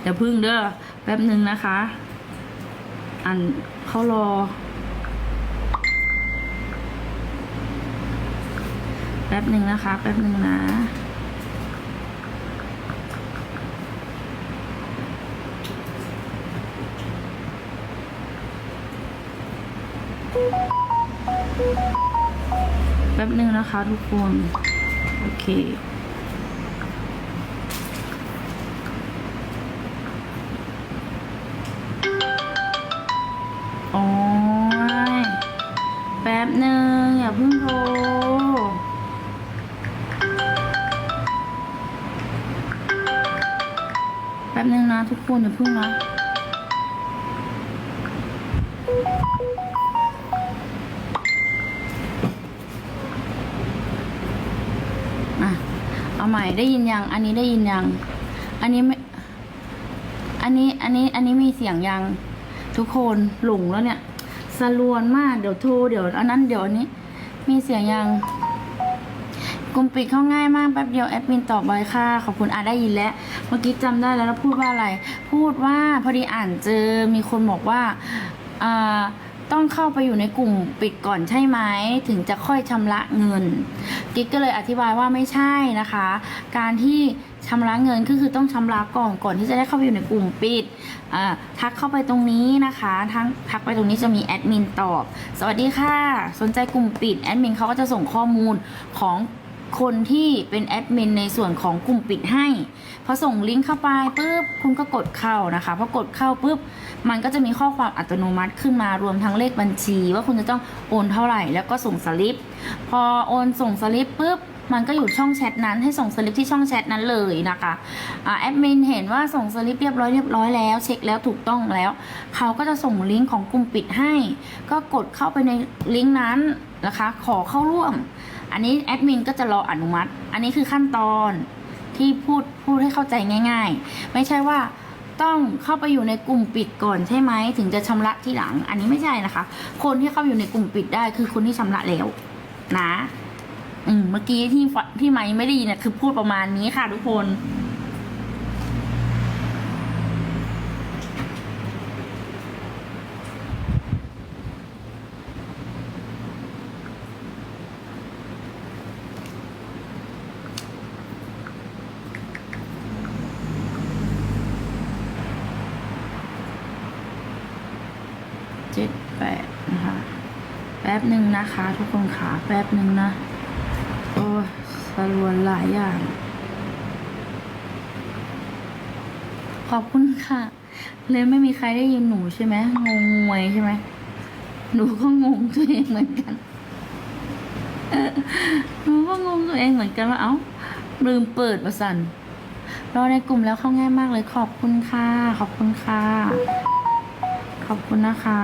เดี๋ยวพึ่งเด้อแป๊บหนึ่งนะคะ อันเขารอ แป๊บหนึ่งนะคะ แป๊บหนึ่งนะแป๊บหนึ่งนะคะทุกคน โอเค คนอย่าเพิ่งนะอะเอาใหม่ได้ยินยัง อันนี้ได้ยินยัง อันนี้ไม่ อันนี้ อันนี้ อันนี้มีเสียงยัง ทุกคนหลงแล้วเนี่ยสลวนมาก เดี๋ยวโทร เดี๋ยวอันนั้น เดี๋ยวอันนี้ มีเสียงยัง กลุ่มปิดเข้าง่ายมากแป๊บเดียวแอดมินตอบไว้ค่ะ ขอบคุณอะได้ยินแล้วเมื่อกี้จำได้แล้วแล้วพูดว่าอะไร พูดว่าพอดีอ่านเจอมีคนบอกว่าอ่าต้องเข้าไปอยู่ในกลุ่มปิดก่อนใช่ไหมถึงจะค่อยชำระเงิน กิ๊กก็เลยอธิบายว่าไม่ใช่นะคะ การที่ชำระเงินก็คือต้องชำระก่อนก่อนที่จะได้เข้าไปอยู่ในกลุ่มปิดทักเข้าไปตรงนี้นะคะ ทั้งทักไปตรงนี้จะมีแอดมินตอบ สวัสดีค่ะ สนใจกลุ่มปิดแอดมินเขาก็จะส่งข้อมูลของ คนที่เป็นแอดมินในส่วนของกลุ่มปิดให้ พอส่งลิงก์เข้าไปปุ๊บคุณก็กดเข้านะคะพอกดเข้าปุ๊บมันก็จะมีข้อความอัตโนมัติขึ้นมารวมทั้งเลขบัญชี ว่าคุณจะต้องโอนเท่าไหร่ แล้วก็ส่งสลิป พอโอนส่งสลิปปุ๊บมันก็อยู่ช่องแชทนั้นให้ส่งสลิปที่ช่องแชทนั้นเลยนะคะอ่าแอดมินเห็นว่าส่งสลิปเรียบร้อยเรียบร้อยแล้วเช็คแล้วถูกต้องแล้ว เขาก็จะส่งลิงก์ของกลุ่มปิดให้ ก็กดเข้าไปในลิงก์นั้นนะคะ ขอเข้าร่วม อันนี้แอดมินก็จะรออนุมัติ อันนี้คือขั้นตอนที่พูดพูดให้เข้าใจง่าย ๆ ไม่ใช่ว่าต้องเข้าไปอยู่ในกลุ่มปิดก่อนใช่ไหมถึงจะชำระที่หลัง อันนี้ไม่ใช่นะคะ คนที่เข้าอยู่ในกลุ่มปิดได้คือคนที่ชำระแล้วนะ อืมเมื่อกี้ที่ที่ไม่ไม่ได้ยินนะคือพูดประมาณนี้ค่ะทุกคน เจ็ดแปดนะคะ แป๊บหนึ่งนะคะทุกคนขาแป๊บหนึ่งนะ โอ้สรวนหลายอย่าง ขอบคุณค่ะเลยไม่มีใครได้ยินหนูใช่ไหมงงงวยใช่ไหมหนูก็งงตัวเองเหมือนกันหนูก็งงตัวเองเหมือนกันว่าเอ้าลืมเปิดประสันรอในกลุ่มแล้วเข้าง่ายมากเลยขอบคุณค่ะ ขอบคุณค่ะ อบคุณนะคะ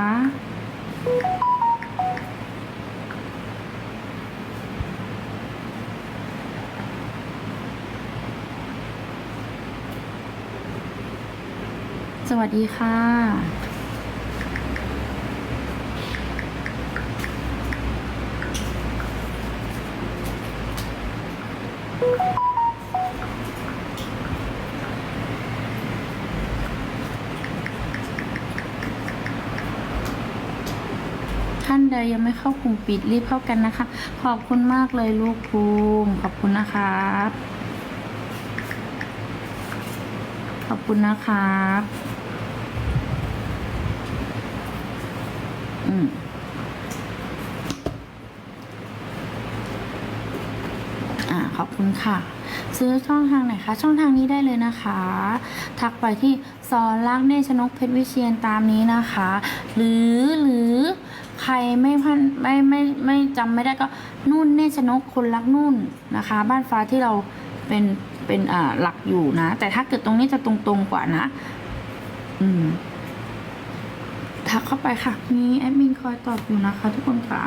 สวัสดีค่ะ ดยังไม่เข้ากลุ่มปิดรีบเข้ากันนะคะ ขอบคุณมากเลยลูกภูมิขอบคุณนะครับ ขอบคุณนะครับอืมอ่าขอบคุณค่ะ ซื้อช่องทางไหนคะ ช่องทางนี้ได้เลยนะคะ ทักไปที่สอนรักเนชนกเพชรวิเชียนตามนี้นะคะ หรือหรือ ใครไม่พันไม่ไม่ไม่จำไม่ได้ก็นุ่นเนชนกคนรักนุ่นนะคะ บ้านฟ้าที่เราเป็นเป็นอ่าหลักอยู่นะ แต่ถ้าเกิดตรงนี้จะตรงๆกว่านะ อืมทักเข้าไปค่ะ มีแอดมินคอยตอบอยู่นะคะ ทุกคนค่ะ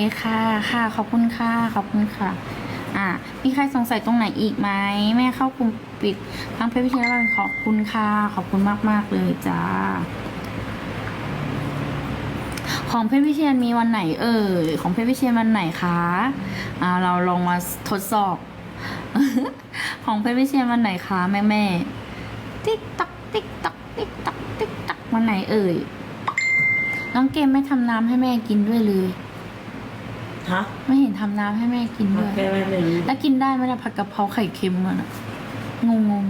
คค่ะ ค่ะ ขอบคุณค่ะ ขอบคุณค่ะ อะมีใครสงสัยตรงไหนอีกไหม แม่เข้ากลุ่มปิดทางเพจพิเชียร์ขอบคุณค่ะ ขอบคุณมากมากเลยจ้า ของเพชรวิเชียนมีวันไหนเอ่ย ของเพชรวิเชียนวันไหนคะอ่าเราลองมาทดสอบ ของเพชรวิเชียนวันไหนคะแม่แม่ติ๊กตักติ๊กตักติ๊กตักติ๊กตักวันไหนเอ่ยน้องเกมไม่ทำน้ำให้แม่กินด้วยเลย ฮะไม่เห็นทำน้ำให้แม่กินโอด้วยเคไม่เป็นแล้วกินได้ไหมล่ะผัดกะเพราไข่เค็มมันอะงงง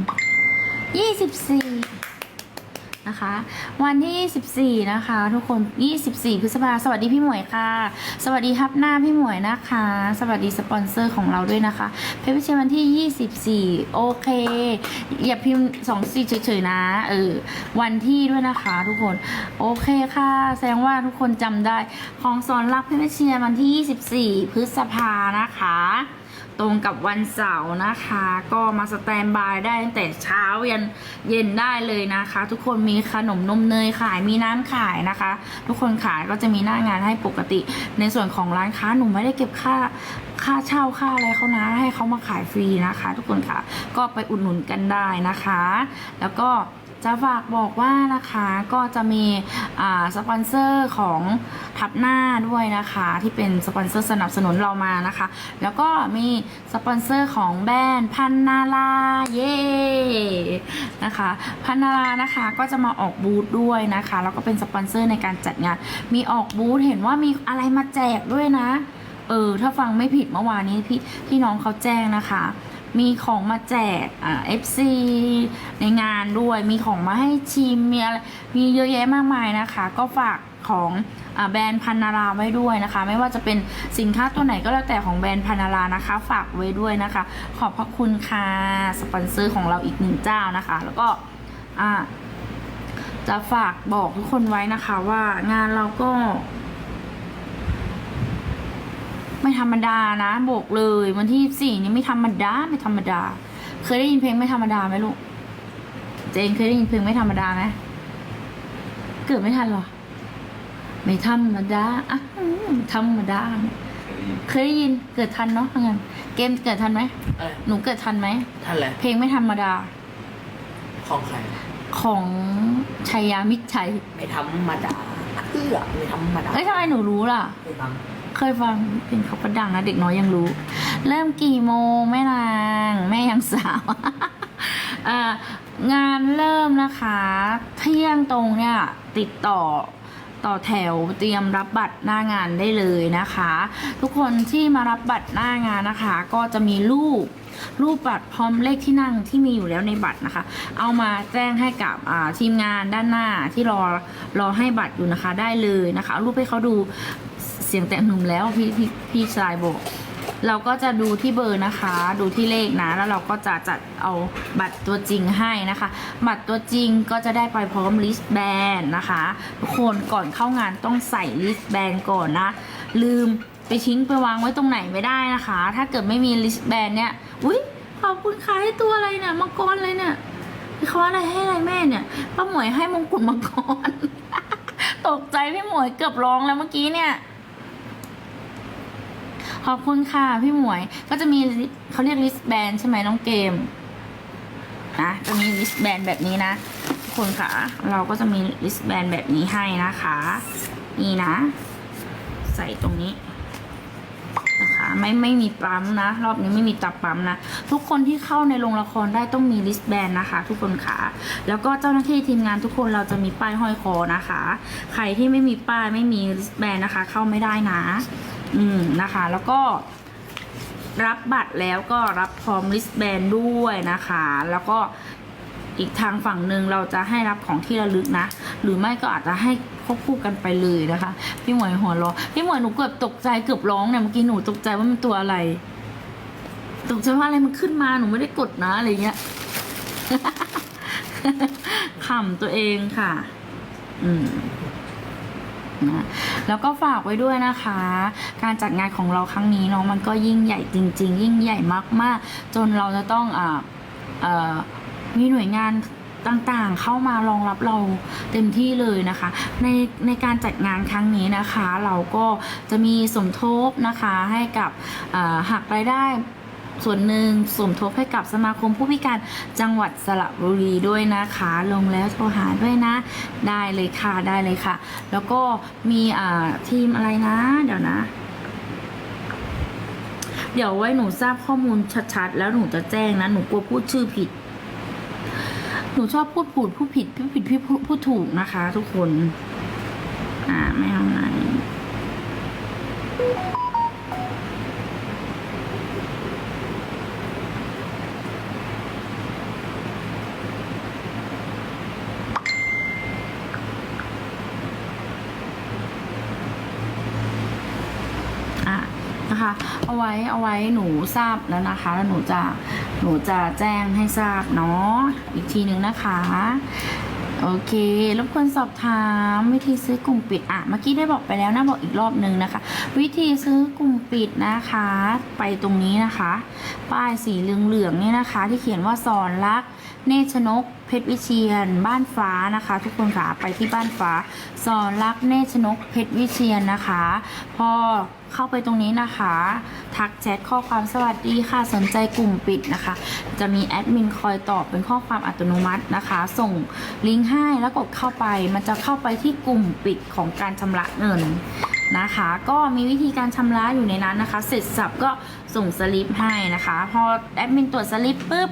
ยี่สิบสี่ นะคะ วันที่ 24 นะคะ ทุกคน 24 พฤษภาสวัสดีพี่หมวยค่ะ สวัสดีฮับหน้าพี่หมวยนะคะ สวัสดีสปอนเซอร์ของเราด้วยนะคะ เพจวิเชียวันที่ 24 โอเค อย่าพิมพ์ 2 4 เฉยๆนะ เออ วันที่ด้วยนะคะ ทุกคน โอเคค่ะ แสดงว่าทุกคนจำได้ ของสอนรักเพจวิเชียวันที่ 24 พฤษภานะคะ ตรงกับวันเสาร์นะคะ ก็มาสแตนบายได้ตั้งแต่เช้ายันเย็นได้เลยนะคะ ทุกคนมีขนมนมเนยขายมีน้ำขายนะคะ ทุกคนขายก็จะมีหน้างานให้ปกติ ในส่วนของร้านค้าหนูไม่ได้เก็บค่าค่าเช่าค่าอะไรเขานะให้เขามาขายฟรีนะคะ ทุกคนค่ะ ก็ไปอุดหนุนกันได้นะคะ แล้วก็ จะฝากบอกว่านะคะก็จะมีสปอนเซอร์ของทับหน้าด้วยนะคะ ที่เป็นสปอนเซอร์สนับสนุนเรามานะคะ แล้วก็มีสปอนเซอร์ของแบรนด์พันนาลาเย่นะคะพันนาลานะคะก็จะมาออกบูธด้วยนะคะแล้วก็เป็นสปอนเซอร์ในการจัดงาน มีออกบูธเห็นว่ามีอะไรมาแจกด้วยนะ เออถ้าฟังไม่ผิดเมื่อวานนี้พี่พี่น้องเขาแจ้งนะคะ มีของมาแจกอ่า FC ในงานด้วย มีของมาให้ชิม มีอะไร มีเยอะแยะมากมายนะคะ ก็ฝากของแบรนด์พันนาราไว้ด้วยนะคะ ไม่ว่าจะเป็นสินค้าตัวไหนก็แล้วแต่ของแบรนด์พันนารานะคะ ฝากไว้ด้วยนะคะ ขอบพระคุณค่ะสปอนเซอร์ของเราอีกหนึ่งเจ้านะคะ แล้วก็อ่าจะฝากบอกทุกคนไว้นะคะว่างานเราก็ ไม่ธรรมดานะ บอกเลยวันที่สี่นี้ไม่ธรรมดาไม่ธรรมดา เคยได้ยินเพลงไม่ธรรมดาไหมลูก เจนเคยได้ยินเพลงไม่ธรรมดาไหมเกิดไม่ทันหรอ ไม่ธรรมดาอะอืมธรรมดา เคยได้ยินเกิดทันเนาะงั้นเกมเกิดทันไหมอะไรหนูเกิดทันไหมท่านแหละเพลงไม่ธรรมดา ของใครของชัยยามิตรชัย ไม่ธรรมดาเอื้อไม่ธรรมดาเอ้ยทำไมหนูรู้ล่ะไม่ฟัง เคยฟังเพลงเขาก็ดังนะเด็กน้อยยังรู้ เริ่มกี่โมงแม่นาง แม่ยังสาวงานเริ่มนะคะ เที่ยงตรงเนี่ยติดต่อต่อแถวเตรียมรับบัตรหน้างานได้เลยนะคะ ทุกคนที่มารับบัตรหน้างานนะคะ ก็จะมีรูปรูปบัตรพร้อมเลขที่นั่งที่มีอยู่แล้วในบัตรนะคะ เอามาแจ้งให้กับทีมงานด้านหน้าที่รอรอให้บัตรอยู่นะคะได้เลยนะคะรูปให้เขาดู สียงแต่หนุ่มแล้วพี่พี่พี่ชายบอก เราก็จะดูที่เบอร์นะคะ ดูที่เลขนะ แล้วเราก็จะจัดเอาบัตรตัวจริงให้นะคะ บัตรตัวจริงก็จะได้ไปพร้อมลิสต์แบนนะคะทุกคนก่อนเข้างานต้องใส่ลิสต์แบนก่อนนะ ลืมไปทิ้งไปวางไว้ตรงไหนไม่ได้นะคะ ถ้าเกิดไม่มีลิสต์แบนเนี่ยอุ้ยขอบคุณค่ะให้ตัวอะไรเนี่ยมังกรอะไรเนี่ยเขาอะไรให้อะไรแม่เนี่ยป้าหมวยให้มงกุฎมังกรตกใจพี่หมวยเกือบร้องแล้วเมื่อกี้เนี่ย ขอบคุณค่ะ พี่หมวย ก็จะมีเขาเรียกลิสแบนใช่ไหมน้องเกมนะจะมีลิสแบนแบบนี้นะทุกคนค่ะ เราก็จะมีลิสแบนแบบนี้ให้นะคะ นี่นะ ใส่ตรงนี้นะคะไม่ไม่มีปั๊มนะ รอบนี้ไม่มีตับปั๊มนะ ทุกคนที่เข้าในโรงละครได้ต้องมีลิสแบนนะคะ ทุกคนค่ะ แล้วก็เจ้าหน้าที่ทีมงานทุกคนเราจะมีป้ายห้อยคอนะคะ ใครที่ไม่มีป้ายไม่มีลิสแบนนะคะ เข้าไม่ได้นะ อืมนะคะ แล้วก็รับบัตรแล้วก็รับพร้อมลิสแบนด้วยนะคะ แล้วก็อีกทางฝั่งหนึ่งเราจะให้รับของที่ระลึกนะ หรือไม่ก็อาจจะให้ควบคู่กันไปเลยนะคะ พี่หมวยหัวเราะพี่หมวยหนูเกือบตกใจเกือบร้องเนี่ยเมื่อกี้หนูตกใจว่ามันตัวอะไร ตกใจว่าอะไรมันขึ้นมาหนูไม่ได้กดนะอะไรเงี้ยขำตัวเองค่ะ อืม นะแล้วก็ฝากไว้ด้วยนะคะ การจัดงานของเราครั้งนี้เนาะมันก็ยิ่งใหญ่จริง ๆ ยิ่งใหญ่มากๆ จนเราจะต้องอ่าอ่อมีหน่วยงานต่างๆ เข้ามารองรับเราเต็มที่เลยนะคะ ในในการจัดงานครั้งนี้นะคะ เราก็จะมีสมทบนะคะให้กับหักรายได้ ส่วนหนึ่งสมทบให้กับสมาคมผู้พิการจังหวัดสระบุรีด้วยนะคะ ลงแล้วโทรหาด้วยนะ ได้เลยค่ะได้เลยค่ะ แล้วก็มีอ่าทีมอะไรนะ เดี๋ยวนะ เดี๋ยวไว้หนูทราบข้อมูลชัดๆ แล้วหนูจะแจ้งนะ หนูกลัวพูดชื่อผิด หนูชอบพูดผูดพูดผิดพูดผิดพูดพูดถูกนะคะ ทุกคน อ่าไม่เอาไหน อะ นะคะ เอาไว้เอาไว้หนูทราบแล้วนะคะแล้วหนูจะหนูจะแจ้งให้ทราบเนาะอีกทีหนึ่งนะคะโอเครบกวนสอบถามวิธีซื้อกลุ่มปิดอะเมื่อกี้ได้บอกไปแล้วนะบอกอีกรอบหนึ่งนะคะ วิธีซื้อกลุ่มปิดนะคะ ไปตรงนี้นะคะ ป้ายสีเหลืองๆเนี่ยนะคะ ที่เขียนว่าสอนรัก เนชนก เพชรวิเชียน บ้านฟ้านะคะ ทุกคนค่ะไปที่บ้านฟ้า สอนรักเนชนกเพชรวิเชียนนะคะ พอ เข้าไปตรงนี้นะคะ ทักแชทข้อความสวัสดีค่ะสนใจกลุ่มปิดนะคะ จะมีแอดมินคอยตอบเป็นข้อความอัตโนมัตินะคะ ส่งลิงก์ให้แล้วกดเข้าไป มันจะเข้าไปที่กลุ่มปิดของการชำระเงินนะคะ ก็มีวิธีการชำระอยู่ในนั้นนะคะ เสร็จสับก็ส่งสลิปให้นะคะ พอแอดมินตรวจสลิปปุ๊บ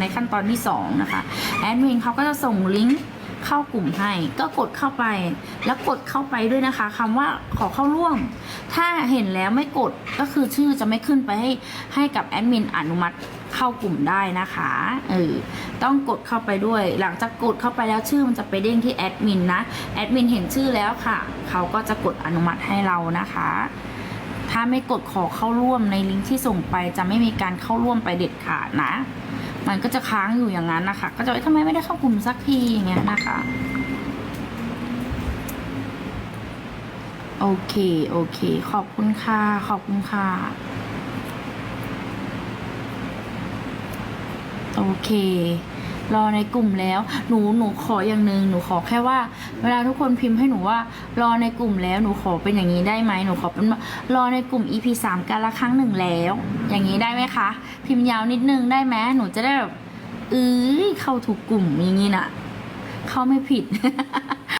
ในขั้นตอนที่ 2 นะคะ แอดมินเขาก็จะส่งลิงก์ เข้ากลุ่มให้ ก็กดเข้าไป แล้วกดเข้าไปด้วยนะคะคำว่าขอเข้าร่วม ถ้าเห็นแล้วไม่กดก็คือชื่อจะไม่ขึ้นไปให้ให้กับแอดมินอนุมัติเข้ากลุ่มได้นะคะเออต้องกดเข้าไปด้วย หลังจากกดเข้าไปแล้วชื่อมันจะไปเด้งที่แอดมินนะแอดมินเห็นชื่อแล้วค่ะ เขาก็จะกดอนุมัติให้เรานะคะ ถ้าไม่กดขอเข้าร่วมในลิงก์ที่ส่งไปจะไม่มีการเข้าร่วมไปเด็ดขาดนะ มันก็จะค้างอยู่อย่างนั้นนะคะ ก็จะเอ้ยทำไมไม่ได้เข้ากลุ่มสักทีอย่างเงี้ยนะคะ โอเค โอเค ขอบคุณค่ะ ขอบคุณค่ะ โอเค รอในกลุ่มแล้ว หนูหนูขออย่างหนึ่งหนูขอแค่ว่า เวลาทุกคนพิมพ์ให้หนูว่ารอในกลุ่มแล้วหนูขอเป็นอย่างนี้ได้ไหมหนูขอเป็นรอในกลุ่ม EP สามการละครั้งหนึ่งแล้ว อย่างนี้ได้ไหมคะ พิมพ์ยาวนิดนึงได้ไหมหนูจะได้แบบเอ้ยเข้าถูกกลุ่มอย่างนี้น่ะเข้าไม่ผิด